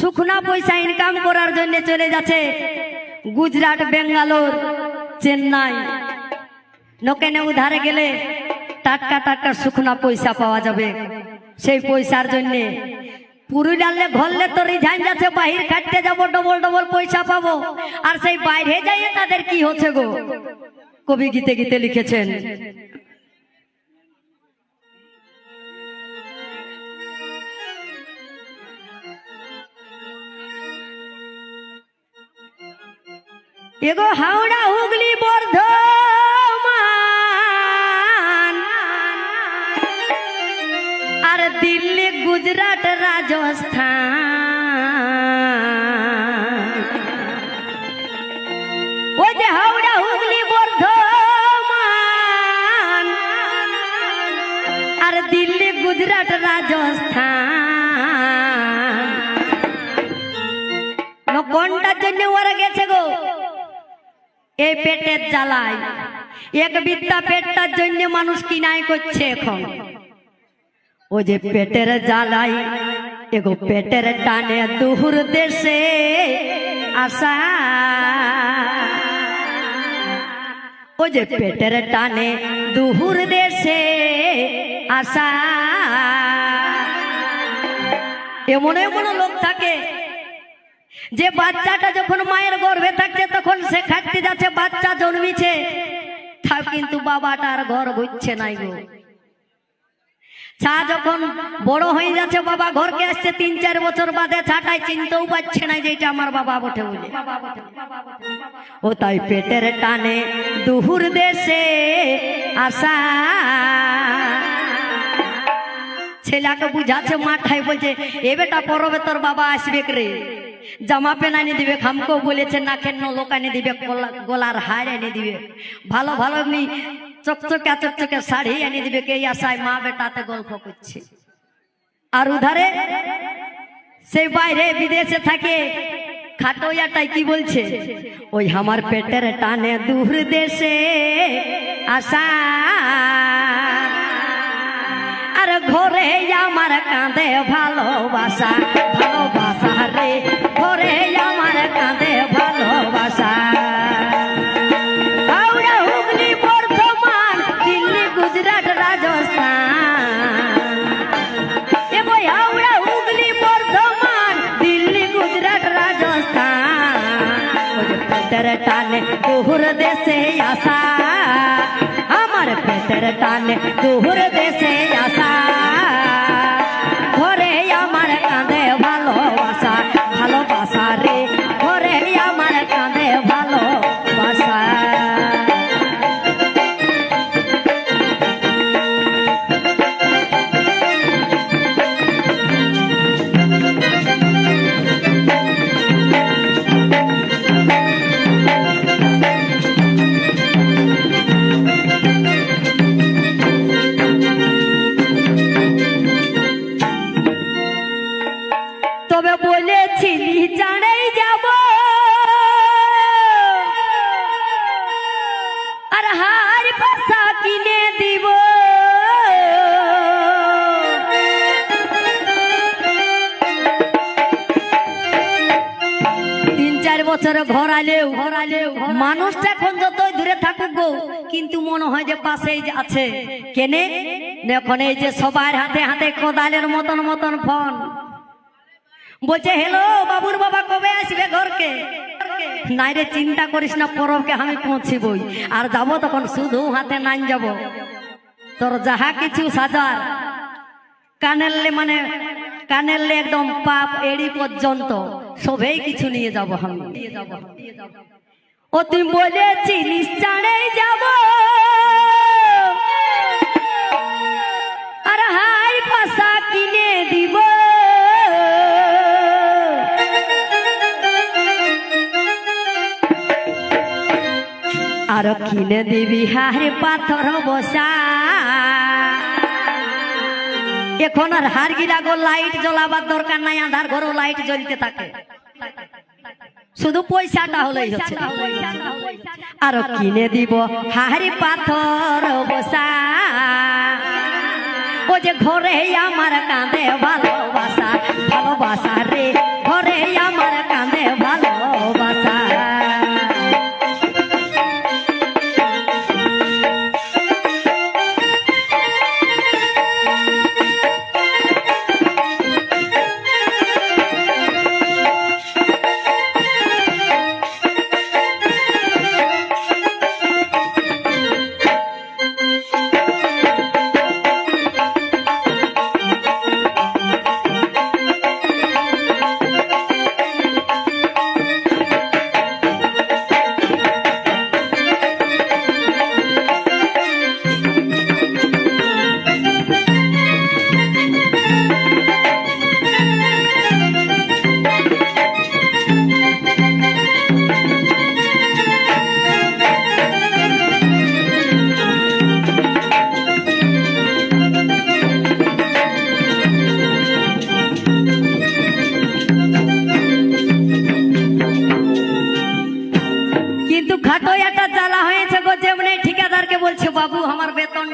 শুকনা পয়সা ইনকাম করার জন্য চলে যাচ্ছে গুজরাট বেঙ্গালোর চেন্নাই। নকেনে উধারে গেলে টাটকা টাটকা শুকনা পয়সা পাওয়া যাবে। সেই পয়সার জন্য পুরী ডাললে ঘরলে তো রিঝাইন যাচ্ছে, বাহির খাটতে যাব, ডবল ডবল পয়সা পাবো। আর সেই বাইরে যাইয়ে তাদের কি হচ্ছে গো? কবি গীতে গীতে লিখেছেন এগো হাওড়া হুগলি বর্ধমান। আর দিল্লি গুজরাট রাজস্থান। ওই যে হাওড়া হুগলি আর দিল্লি গুজরাট রাজস্থান। কোনটার জন্য ওরা গেছে গো। এই পেটের জ্বালায়। এক বিদ্যা পেটটার জন্য মানুষ কিনাই করছে এখন। ও যে পেটের জ্বালাই এগো পেটের টানে দুহুর দেশে আসা। ও যে পেটের টানে দুহুর দেশে আসা। এমন এমন লোক থাকে যে বাচ্চাটা যখন মায়ের গর্ভে থাকছে, তখন সে খাটতে যাচ্ছে, বাচ্চা জন্মিছে। তাও কিন্তু বাবাটার ঘর বুঝছে নাই গো। চা যখন বড় হয়ে যাচ্ছে, বাবা ঘরকে আসছে, তিন চার বছর বাদে ছাটাই চিনতেও পারছে না যে এটা আমার বাবা বটে বলে। ও তাই পেটের টানে দুহুর দেশে আসা। ছেলেকে বুঝাচ্ছে মাঠায় বলছে, এ বেটা পরবে তোর বাবা আসবে রে? জামা প্যান্ট এনে দিবে খামকেও বলেছে, নাকের নলক এনে দিবে, গলা- গলার হার এনে দিবে। ভালো ভালো এমনি চকচকে চকচকে শাড়ি এনে দিবে কে আশায় মা বেটাতে গল্প করছে। আর উধারে সেই বাইরে বিদেশে থাকে খাটোয়াটাই কি বলছে? ওই আমার পেটের টানে দূর দেশে আসা আর ঘরে আমার কাঁদে ভালোবাসা ভালোবাসা। পেটের টানে দুহুর দেশে আসা। আমার পেটের টানে দুহুর দেশে আসা। বছর ঘর আলেও মানুষটা এখন যতই দূরে থাকুক কিন্তু মনে হয় যে পাশেই আছে। কেনে? এখন এই যে সবার হাতে হাতে কোদালের মতন মতন ফোন। বলছে হ্যালো বাবুর বাবা কবে আসবে ঘরকে? নাই রে, চিন্তা করিস না, পরবকে আমি পৌঁছিবই। আর যাব তখন শুধু হাতে নাইন যাব। তোর যাহা কিছু সাজার কানেরলে মানে কানেরলে একদম পাপ এড়ি পর্যন্ত। সবেই কিছু নিয়ে যাব আমি। ও তুই বলেছি নিশ্চয় যাব। আর হাই পাশা কিনে দিব। আর কিনে দিবি হারে পাথর বসা। এখন আর হার গিরা গো লাইট জ্বলাবার দরকার নাই, আধার ঘরও লাইট জ্বলতে থাকে। শুধু পয়সাটা হলেই হচ্ছে। আর কিনে দিব হাড়ি পাথর বসা। ও যে ঘরে আমার কাঁদে ভালোবাসা ভালোবাসা রে ঘরে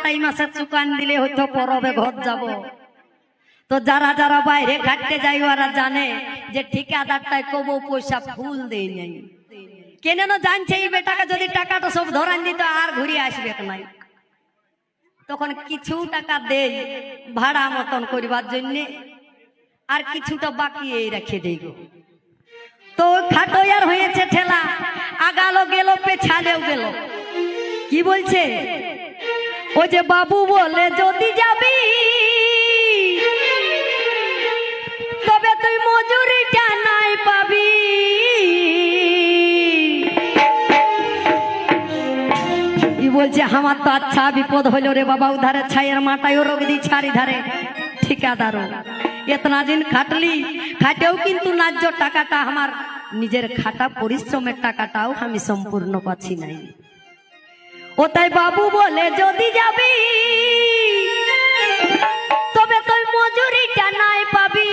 আটাই মাসের চুকান দিলে হয়তো পরবে ঘর যাব। তো যারা যারা বাইরে ঘাটতে যাই ওরা জানে যে ঠিকাদারটাই কবো পয়সা ফুল দেয় নাই। কেন না জানছে এই বেটাকে যদি টাকাটা সব ধরান দিত, আর ঘুরে আসবে নাই তখন কিছু টাকা দেই ভাড়া মতন করিবার জন্যে, আর কিছুটা বাকি এই রেখে দেই গো। তো খাটো আর হয়েছে ঠেলা, আগালো গেল, পেছালেও গেল। কি বলছে? ও যে বাবু বলে যদি যাবি, তবে তুই মজুরিটা নাই পাবি। বলছে, আমার তো আচ্ছা বিপদ হইল রে বাবা উধারে ছাইয়ের মাটায় রোগ দি ছাড়ি ধারে। ঠিকাদারও, এতনা দিন খাটলি, খাটেও কিন্তু ন্যায্য টাকাটা আমার নিজের খাটা, পরিশ্রমের টাকাটাও আমি সম্পূর্ণ পাচ্ছি নাই। ও তাই বাবু বলে যদি যাবি? তবে তুই মজুরিটা নাই পাবি।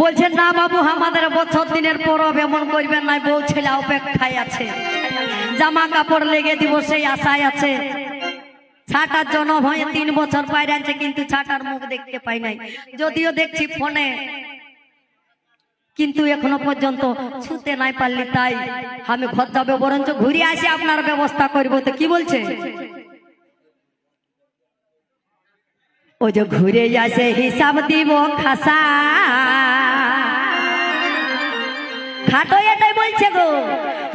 বলছে না বাবু, আমাদের বছর দিনের পরব এমন করবেন নাই বউ ছেলে অপেক্ষায় আছে। জামা কাপড় লেগে দিব, সেই আশায় আছে। ছাটার জন্য হয়ে তিন বছর বাইরে আছে কিন্তু ছাটার মুখ দেখতে পাই নাই। যদিও দেখছি ফোনে কিন্তু এখনও পর্যন্ত ছুতে নাই পারলি তাই আমি ঘর যাবে বরঞ্চ ঘুরে আসি, আপনার ব্যবস্থা করব তো কি বলছে? ও যে ঘুরে আসে হিসাব দিব খাসা। খাটো এটাই বলছে গো।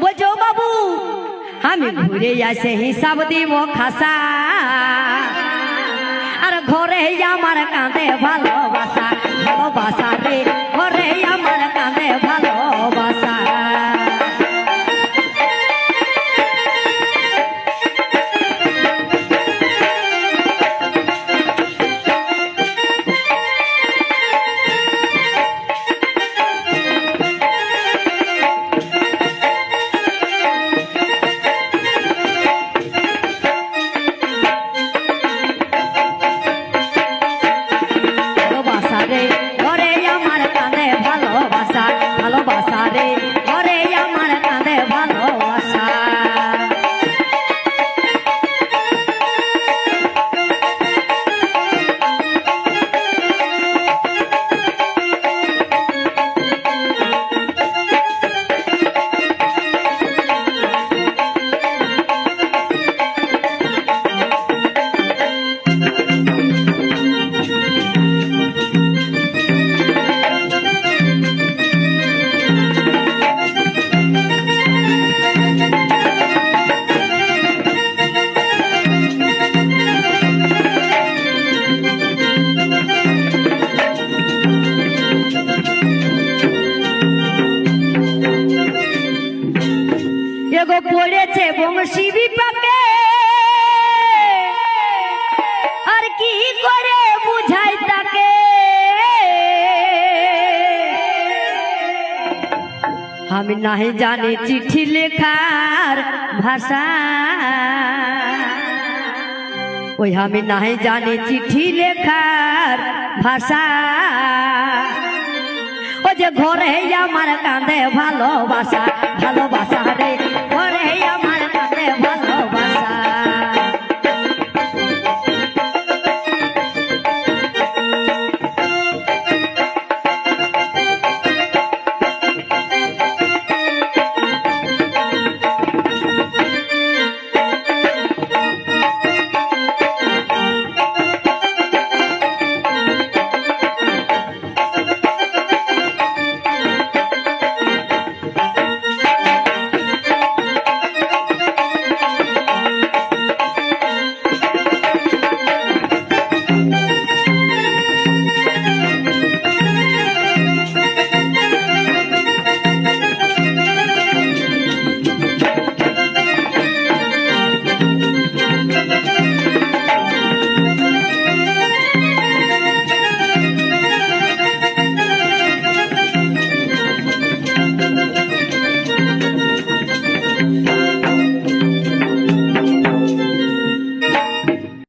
বলছো বাবু, আমি ঘুরে আসে হিসাব দিব খাসা। আর ঘরে আমার কাঁদে ভালোবাসা পড়েছে বংশী বিপাকে। আর কি করে বুঝাই তাকে? আমি নাহি জানি চিঠি লেখার ভাষা। ওই আমি নাহি জানি চিঠি লেখার ভাষা। ও যে ঘরে আমার কাঁদে ভালোবাসা ভালোবাসা রে।